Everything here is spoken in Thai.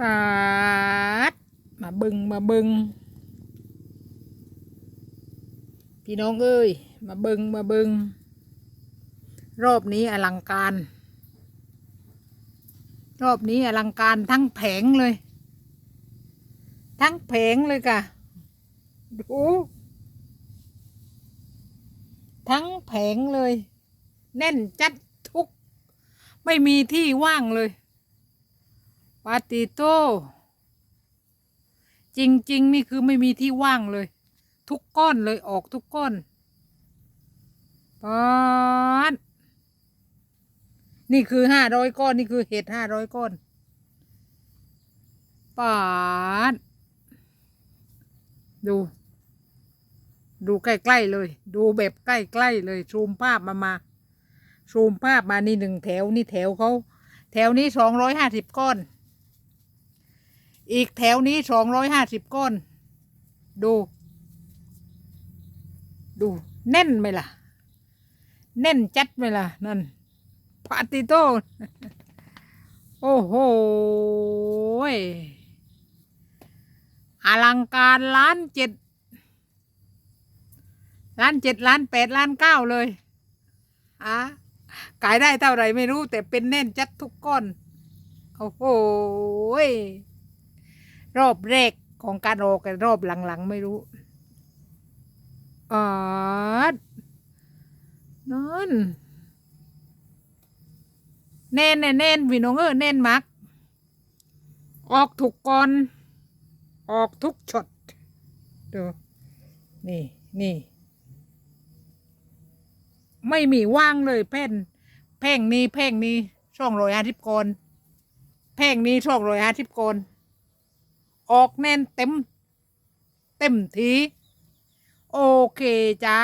ปาดมาบึงมาบึงพี่น้องเอ้ยมาบึงมาบึง รอบนี้อลังการ รอบนี้อลังการทั้งแผงเลย ทั้งแผงเลยค่ะดูทั้งแผงเลย แน่นจัดทุก ไม่มีที่ว่างเลย ปาติโต จริง ๆ นี่คือไม่มีที่ว่างเลย ทุกก้อนเลยออกทุกก้อนปาดนี่คือห้าร้อยก้อน นี่คือเห็ดห้าร้อยก้อนปาดดู ดูใกล้ๆเลย ดูแบบใกล้ๆเลย ซูมภาพมามา ซูมภาพมานี่หนึ่งแถวนี่แถวเขา แถวนี้สองร้อยห้าสิบก้อน อีกแถวนี้สองร้อยห้าสิบก้อน ดู ดู แน่นไหมล่ะ แน่นจัดไหมล่ะ นั่นปาติโตโอ้โหยอลังการล้านเจ็ดล้านเจ็ดล้านแปดล้านเก้าเลยอะขายได้เท่าไหร่ไม่รู้ แต่เป็นแน่นจัดทุกก้อน โอ้โหย รอบแรกของการออกกันรอบหลังๆ ไม่รู้อ๋อนั่นแน่นแน่แน่นพี่น้องเออแน่นมัก ออกทุกก้อน ออกทุกช็อตดูนี่นี่ ไม่มีว่างเลยแผ่นแพ่งนี้แพ่งนี้ช่องรอยห้าสิบกอนแพ่งนี้ช่องรอยห้าสิบกอน ออกแน่นเต็ม เต็มที โอเคจ้า